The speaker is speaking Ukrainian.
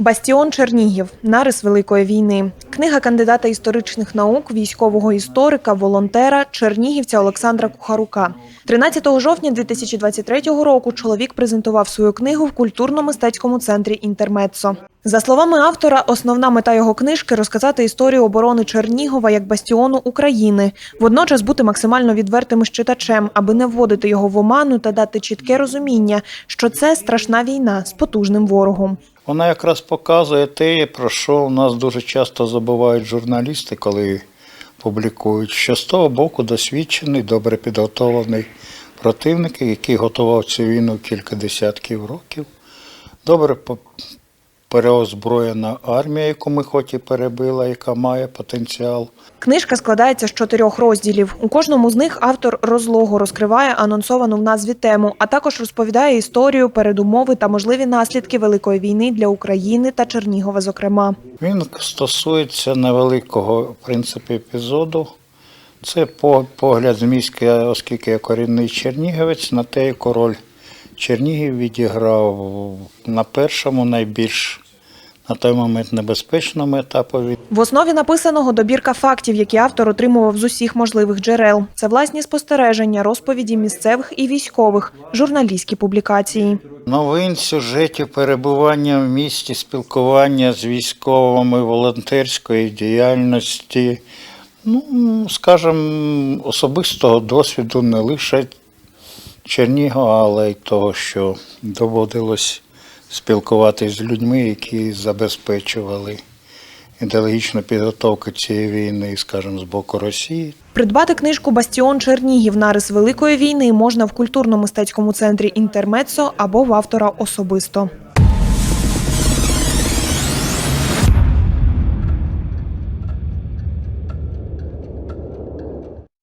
Бастіон Чернігів. Нарис Великої війни. Книга кандидата історичних наук, військового історика, волонтера Чернігівця Олександра Кухарука. 13 жовтня 2023 року чоловік презентував свою книгу в культурно-мистецькому центрі Інтермецо. За словами автора, основна мета його книжки розказати історію оборони Чернігова як бастіону України, водночас бути максимально відвертим з читачем, аби не вводити його в оману та дати чітке розуміння, що це страшна війна з потужним ворогом. Вона якраз показує те, про що у нас дуже часто забувають журналісти, коли публікують, що з того боку досвідчений, добре підготовлений противник, який готував цю війну кілька десятків років. Добре переозброєна армія, яку ми хоч і перебила, яка має потенціал. Книжка складається з чотирьох розділів. У кожному з них автор розлого розкриває анонсовану в назві тему, а також розповідає історію, передумови та можливі наслідки Великої війни для України та Чернігова, зокрема. Він стосується невеликого в принципі, епізоду. Це по- погляд з міська, оскільки я корінний чернігівець, на те, яку роль Чернігів відіграв на першому найбільш на той момент небезпечному етапу війни. В основі написаного добірка фактів, які автор отримував з усіх можливих джерел. Це власні спостереження, розповіді місцевих і військових, журналістські публікації. Новин, сюжетів, перебування в місті, спілкування з військовими, волонтерської діяльності. Ну, скажімо, особистого досвіду не лише Чернігова, але й того, що доводилось спілкуватися з людьми, які забезпечували ідеологічну підготовку цієї війни, скажімо, з боку Росії. Придбати книжку Бастіон Чернігів Нарис Великої війни можна в культурно-мистецькому центрі Інтермецо або в автора особисто.